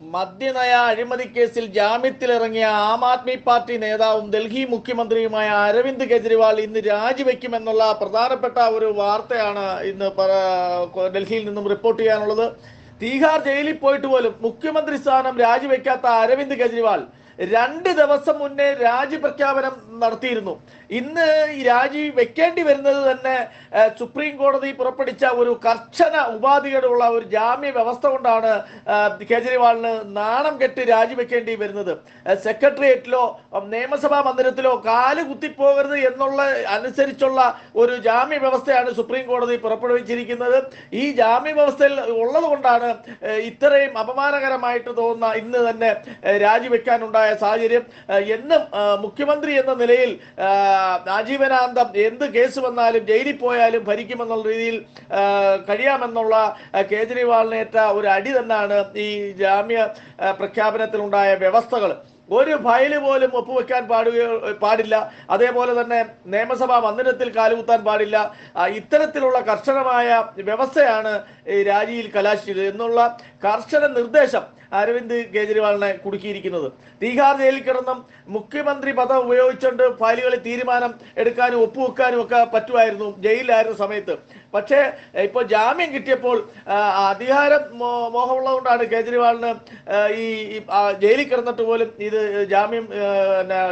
മദ്യനയ അഴിമതി കേസിൽ ജാമ്യത്തിലിറങ്ങിയ ആം ആദ്മി പാർട്ടി നേതാവും ഡൽഹി മുഖ്യമന്ത്രിയുമായ അരവിന്ദ് കെജ്രിവാൾ ഇന്ന് രാജിവെക്കുമെന്നുള്ള പ്രധാനപ്പെട്ട ഒരു വാർത്തയാണ് ഇന്ന് ഡൽഹിയിൽ നിന്നും റിപ്പോർട്ട് ചെയ്യാനുള്ളത്. തീഹാർ ജയിലിൽ പോയിട്ട് പോലും മുഖ്യമന്ത്രി സ്ഥാനം രാജിവെക്കാത്ത അരവിന്ദ് കെജ്രിവാൾ രണ്ട് ദിവസം മുന്നേ രാജി പ്രഖ്യാപനം നടത്തിയിരുന്നു. ഇന്ന് ഈ രാജി വെക്കേണ്ടി വരുന്നത് തന്നെ സുപ്രീം കോടതി പുറപ്പെടുവിച്ച ഒരു കർശന ഉപാധികളുള്ള ഒരു ജാമ്യ വ്യവസ്ഥ കൊണ്ടാണ് കേജ്രിവാളിന് നാണം കെട്ട് രാജിവെക്കേണ്ടി വരുന്നത്. സെക്രട്ടേറിയറ്റിലോ നിയമസഭാ മന്ദിരത്തിലോ കാൽ കുത്തിപ്പോകരുത് എന്നുള്ള അനുസരിച്ചുള്ള ഒരു ജാമ്യ വ്യവസ്ഥയാണ് സുപ്രീം കോടതി പുറപ്പെടുവിച്ചിരിക്കുന്നത്. ഈ ജാമ്യ വ്യവസ്ഥയിൽ ഉള്ളത് കൊണ്ടാണ് ഇത്രയും അപമാനകരമായിട്ട് തോന്നുന്ന ഇന്ന് തന്നെ ഏഹ്, രാജിവെക്കാനുണ്ടായ സാഹചര്യം. എന്നും മുഖ്യമന്ത്രി എന്ന നിലയിൽ ആജീവനാന്തം എന്ത് കേസ് വന്നാലും ജയിലിൽ പോയാലും ഭരിക്കുമെന്നുള്ള രീതിയിൽ കഴിയാമെന്നുള്ള കേജ്രിവാളിനേറ്റ ഒരു അടി തന്നെയാണ് ഈ ജാമ്യ പ്രഖ്യാപനത്തിലുണ്ടായ വ്യവസ്ഥകൾ. ഒരു ഫയൽ പോലും ഒപ്പുവെക്കാൻ പാടുകയോ പാടില്ല. അതേപോലെ തന്നെ നിയമസഭാ മന്ദിരത്തിൽ കാലുകുത്താൻ പാടില്ല. ഇത്തരത്തിലുള്ള കർശനമായ വ്യവസ്ഥയാണ് രാജിയിൽ കലാശിച്ചത്. എന്നുള്ള കർശന നിർദ്ദേശം അരവിന്ദ് കെജ്രിവാളിനെ കുടുക്കിയിരിക്കുന്നത്. തീഹാർ ജയിലിൽ കിടന്നും മുഖ്യമന്ത്രി പദം ഉപയോഗിച്ചുകൊണ്ട് ഫയലുകളിൽ തീരുമാനം എടുക്കാനും ഒപ്പുവെക്കാനും ഒക്കെ പറ്റുമായിരുന്നു. ജയിലിലായിരുന്ന സമയത്ത്. പക്ഷേ ഇപ്പോൾ ജാമ്യം കിട്ടിയപ്പോൾ അധികാരം മോഹമുള്ളതുകൊണ്ടാണ് കേജ്രിവാളിന് ഈ ജയിലിൽ കിടന്നിട്ട് പോലും ഇത് ജാമ്യം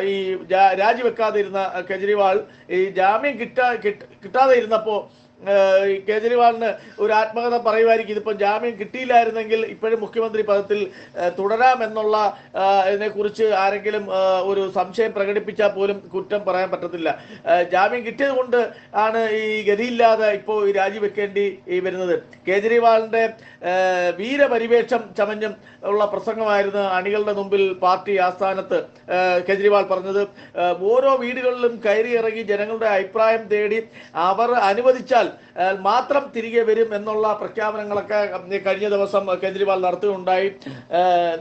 ഈ രാജിവെക്കാതിരുന്ന കേജ്രിവാൾ ഈ ജാമ്യം കിട്ടാ കിട്ട- കിട്ടാതെ ഇരുന്നപ്പോൾ കേജ്രിവാളിന് ഒരു ആത്മകഥ പറയുമായിരിക്കും. ഇതിപ്പോൾ ജാമ്യം കിട്ടിയില്ലായിരുന്നെങ്കിൽ ഇപ്പോഴും മുഖ്യമന്ത്രി പദത്തിൽ തുടരാമെന്നുള്ള ഇതിനെക്കുറിച്ച് ആരെങ്കിലും ഒരു സംശയം പ്രകടിപ്പിച്ചാൽ പോലും കുറ്റം പറയാൻ പറ്റത്തില്ല. ജാമ്യം കിട്ടിയത് കൊണ്ട് ആണ് ഈ ഗതിയില്ലാതെ ഇപ്പോൾ ഈ രാജിവെക്കേണ്ടി വരുന്നത്. കേജ്രിവാളിന്റെ വീരപരിവേഷം ചമഞ്ഞും ഉള്ള പ്രസംഗമായിരുന്നു അണികളുടെ മുമ്പിൽ പാർട്ടി ആസ്ഥാനത്ത് കേജ്രിവാൾ പറഞ്ഞത്. ഓരോ വീടുകളിലും കയറി ഇറങ്ങി ജനങ്ങളുടെ അഭിപ്രായം തേടി അവർ അനുവദിച്ചാൽ മാത്രം തിരികെ വരും എന്നുള്ള പ്രഖ്യാപനങ്ങളൊക്കെ കഴിഞ്ഞ ദിവസം കേജ്രിവാൾ നടത്തുകയുണ്ടായി.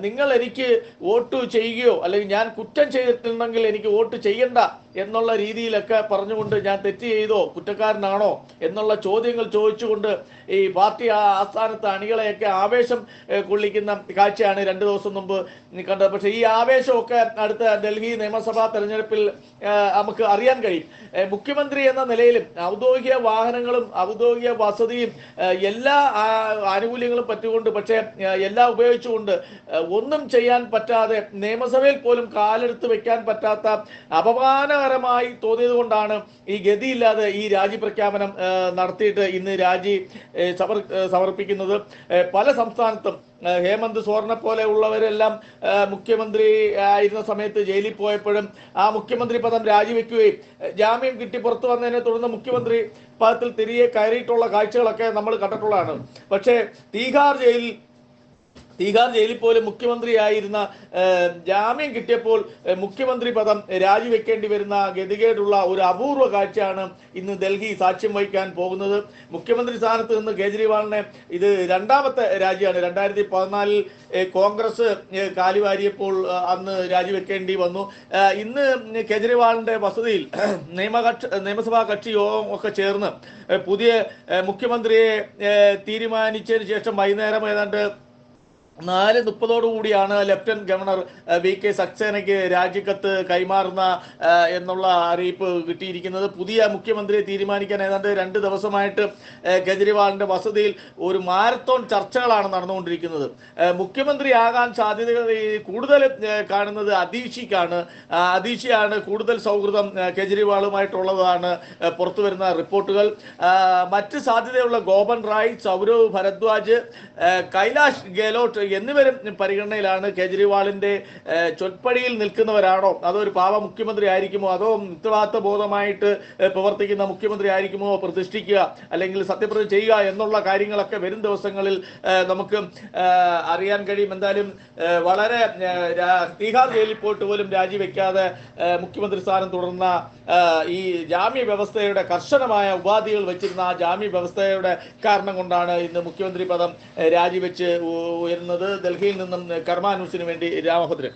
നിങ്ങൾ എനിക്ക് വോട്ട് ചെയ്യുകയോ അല്ലെങ്കിൽ ഞാൻ കുറ്റം ചെയ്തിട്ടുണ്ടെങ്കിൽ എനിക്ക് വോട്ട് ചെയ്യണ്ട എന്നുള്ള രീതിയിലൊക്കെ പറഞ്ഞുകൊണ്ട് ഞാൻ തെറ്റ് ചെയ്തോ കുറ്റക്കാരനാണോ എന്നുള്ള ചോദ്യങ്ങൾ ചോദിച്ചുകൊണ്ട് ഈ പാർട്ടി ആസ്ഥാനത്ത് അണികളെയൊക്കെ ആവേശം കൊള്ളിക്കുന്ന കാഴ്ചയാണ് രണ്ട് ദിവസം മുമ്പ് കണ്ടത്. പക്ഷേ ഈ ആവേശമൊക്കെ അടുത്ത ഡൽഹി നിയമസഭാ തെരഞ്ഞെടുപ്പിൽ നമുക്ക് അറിയാൻ കഴിയും. മുഖ്യമന്ത്രി എന്ന നിലയിലും ഔദ്യോഗിക വാഹനങ്ങളും ഔദ്യോഗിക വസതിയും എല്ലാ ആനുകൂല്യങ്ങളും പറ്റുകൊണ്ട് പക്ഷേ എല്ലാം ഉപയോഗിച്ചുകൊണ്ട് ഒന്നും ചെയ്യാൻ പറ്റാതെ നിയമസഭയിൽ പോലും കാലെടുത്ത് വെക്കാൻ പറ്റാത്ത അപമാനകരമായി തോന്നിയത് കൊണ്ടാണ് ഈ ഗതിയില്ലാതെ ഈ രാജി പ്രഖ്യാപനം നടത്തിയിട്ട് ഇന്ന് രാജി സമർ സമർപ്പിക്കുന്നത്. പല സംസ്ഥാനത്തും ഹേമന്ത് സോറിനെ പോലെ ഉള്ളവരെല്ലാം മുഖ്യമന്ത്രി ആയിരുന്ന സമയത്ത് ജയിലിൽ പോയപ്പോഴും ആ മുഖ്യമന്ത്രി പദം രാജിവെക്കുകയും ജാമ്യം കിട്ടി പുറത്തു വന്നതിനെ തുടർന്ന് മുഖ്യമന്ത്രി പദത്തിൽ തിരികെ കയറിയിട്ടുള്ള കാഴ്ചകളൊക്കെ നമ്മൾ കണ്ടിട്ടുള്ളതാണ്. പക്ഷേ തീഹാർ ജയിലിൽ തീഹാർ ജയിലിൽ പോലും മുഖ്യമന്ത്രിയായിരുന്ന ജാമ്യം കിട്ടിയപ്പോൾ മുഖ്യമന്ത്രി പദം രാജിവെക്കേണ്ടി വരുന്ന ഗതികേടുള്ള ഒരു അപൂർവ കാഴ്ചയാണ് ഇന്ന് ഡൽഹി സാക്ഷ്യം വഹിക്കാൻ പോകുന്നത്. മുഖ്യമന്ത്രി സ്ഥാനത്ത് നിന്ന് കേജ്രിവാളിനെ ഇത് രണ്ടാമത്തെ രാജിയാണ്. രണ്ടായിരത്തി പതിനാലിൽ കോൺഗ്രസ് കാലിവാരിയപ്പോൾ അന്ന് രാജിവെക്കേണ്ടി വന്നു. ഇന്ന് കേജ്രിവാളിന്റെ വസതിയിൽ നിയമകക്ഷ നിയമസഭാ കക്ഷി യോഗം ഒക്കെ ചേർന്ന് പുതിയ മുഖ്യമന്ത്രിയെ തീരുമാനിച്ചതിന് ശേഷം വൈകുന്നേരം ഏതാണ്ട് നാല് മുപ്പതോടു കൂടിയാണ് ലഫ്റ്റനന്റ് ഗവർണർ വി കെ സക്സേനയ്ക്ക് രാജിക്കത്ത് കൈമാറുന്ന എന്നുള്ള അറിയിപ്പ് കിട്ടിയിരിക്കുന്നത്. പുതിയ മുഖ്യമന്ത്രിയെ തീരുമാനിക്കാൻ ഏതാണ്ട് രണ്ട് ദിവസമായിട്ട് കെജ്രിവാളിന്റെ വസതിയിൽ ഒരു മാരത്തോൺ ചർച്ചകളാണ് നടന്നുകൊണ്ടിരിക്കുന്നത്. മുഖ്യമന്ത്രി മുഖ്യമന്ത്രിയാകാൻ സാധ്യതകൾ കൂടുതൽ കാണുന്നത് അതീഷിക്കാണ് അതീഷിയാണ് കൂടുതൽ സൗഹൃദം കെജ്രിവാളുമായിട്ടുള്ളതാണ് പുറത്തു വരുന്ന റിപ്പോർട്ടുകൾ. മറ്റ് സാധ്യതയുള്ള ഗോപൻ റായ് സൗരവ് ഭരദ്വാജ് കൈലാഷ് ഗെഹ്ലോട്ട് എന്നിവരും പരിഗണനയിലാണ്. കേജ്രിവാളിന്റെ ചൊൽപ്പടിയിൽ നിൽക്കുന്നവരാണോ? അതോ ഒരു പാവ മുഖ്യമന്ത്രി ആയിരിക്കുമോ? അതോ ഉത്തരവാദിത്വ ബോധമായിട്ട് പ്രവർത്തിക്കുന്ന മുഖ്യമന്ത്രി ആയിരിക്കുമോ പ്രതിഷ്ഠിക്കുക അല്ലെങ്കിൽ സത്യപ്രതിജ്ഞ ചെയ്യുക എന്നുള്ള കാര്യങ്ങളൊക്കെ വരും ദിവസങ്ങളിൽ നമുക്ക് അറിയാൻ കഴിയും. എന്തായാലും വളരെ തീഹാർ ജയിലിൽ പോയിട്ട് പോലും രാജിവെക്കാതെ മുഖ്യമന്ത്രി സ്ഥാനം തുടർന്ന ഈ ജാമ്യ വ്യവസ്ഥയുടെ കർശനമായ ഉപാധികൾ വെച്ചിരുന്ന ആ ജാമ്യ വ്യവസ്ഥയുടെ കാരണം കൊണ്ടാണ് ഇന്ന് മുഖ്യമന്ത്രി പദം രാജിവെച്ച് ഉ- ഉയരുന്നത് ഡൽഹിയിൽ നിന്നും കർമാ വേണ്ടി രാമഭദ്രൻ.